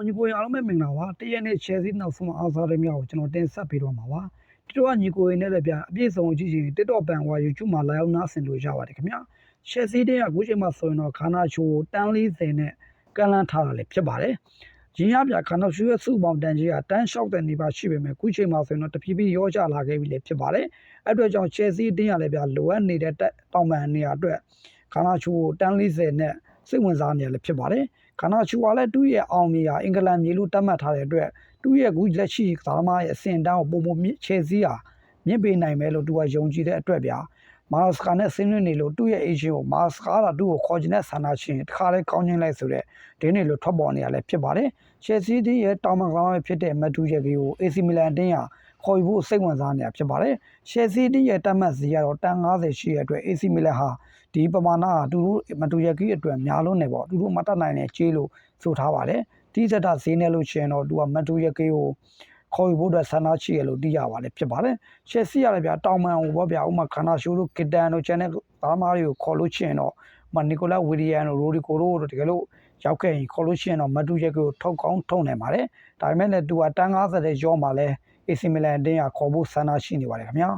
အောင်ညီကိုရင်အားလုံးပဲမင်္ဂလာပါတရက်နေ့ Chelsea နောက်ဆုံးအားစားတဲ့မြောက်ကိုကျွန်တော်တင်ဆက်ပေးတော့မှာပါဒီတော့ညီကိုရင်နဲ့လည်းဗျအပြည့်စုံကြည့်ချင် TikTok ပန်ဝါ YouTube မှာလာရောက်နားဆင်လို့ရပါတယ်ခင်ဗျာ Chelsea တဲ့ကအခုချိန်မှာဆိုရင်တော့ခါနာချိုတန်း40နဲ့ကန်လန်းထားတာလည်းဖြစ်ပါတယ်ရင်းရပြခါနောက်ရှိရဲ့စုပေါင်းတန်ကြီးကတန်းလျှောက်တဲ့နေပါရှိပေမဲ့အခုချိန်မှာဆိုရင်တော့တဖြည်းဖြည်းရောကျလာခဲ့ပြီလည်းဖြစ်ပါတယ်အဲ့အတွက်ကြောင့် Chelsea တင်းရလည်းဗျလိုအပ်နေတဲ့တောင်ပန်နေရာအတွက်ခါနာချိုတန်း40နဲ့ စိတ်ဝင်စားနေရလည်းဖြစ်ပါတယ်ခါနာချူကလည်းသူ့ရဲ့အောင်မြေဟာအင်္ဂလန်မြေလို့တတ်မှတ်ထားတဲ့အတွက်သူ့ရဲ့အခုလက်ရှိသမားရဲ့အဆင့်တန်းကိုပုံပုံချေစီးဟာမြင့်ပေနိုင်မယ်လို့သူကယုံကြည်တဲ့အတွက်ဗျာမာစကာနဲ့ဆင်းရဲနေလို့သူ့ရဲ့အေဂျင့်ကိုမာစကာကသူ့ကိုခေါ်ချင်တဲ့ဆန္ဒရှင်တခါလဲကောင်းချင်းလိုက်ဆိုတဲ့ဒင်းနေလို့ထွက်ပေါ်နေရလဲဖြစ်ပါတယ်ချယ်ဆီတီရဲ့တောင်မကောင်းဖြစ်တဲ့မက်ဒူရဲ့ကြီးကို AC မီလန်တင်းဟာ ခေါ်ယူဖို့စိတ်ဝင်စားနေတာဖြစ်ပါတယ်ချယ်ဆီတီရဲ့တတ်မှတ်စီကတော့တန်90ရှိတဲ့အတွက် AC မီလန်ဟာဒီပမာဏကသူတို့မတူရကြီးအတွက်များလုံးနေပေါ့သူတို့မတတ်နိုင်တဲ့ကြေးလို့ဆိုထားပါတယ်တိကျတာဈေးနဲ့လို့ရှင်တော့သူကမတူရကြီးကိုခေါ်ယူဖို့အတွက်ဆန္ဒရှိရလို့သိရပါတယ်ဖြစ်ပါတယ်ရှယ်ဆီရလည်းဗျာတောင်မန်ဟိုပေါ့ဗျာဥမာခန္ဓာရှိုးတို့ကစ်တန်တို့ကျန်တဲ့ဘာမားတွေကိုခေါ်လို့ရှိရင်တော့မနီကိုလာဝီလီယန်တို့ရိုဒီကိုတို့တကယ်လို့ရောက်ခဲ့ရင်ခေါ်လို့ရှိရင်တော့မတူရက်ကိုထုတ်ကောင်းထုံနိုင်ပါတယ်ဒါပေမဲ့လည်းသူကတန်း90တဲ့ရောမှာလဲ AC မီလန်အတင်းကခေါ်ဖို့ဆန္ဒရှိနေပါတယ်ခင်ဗျာ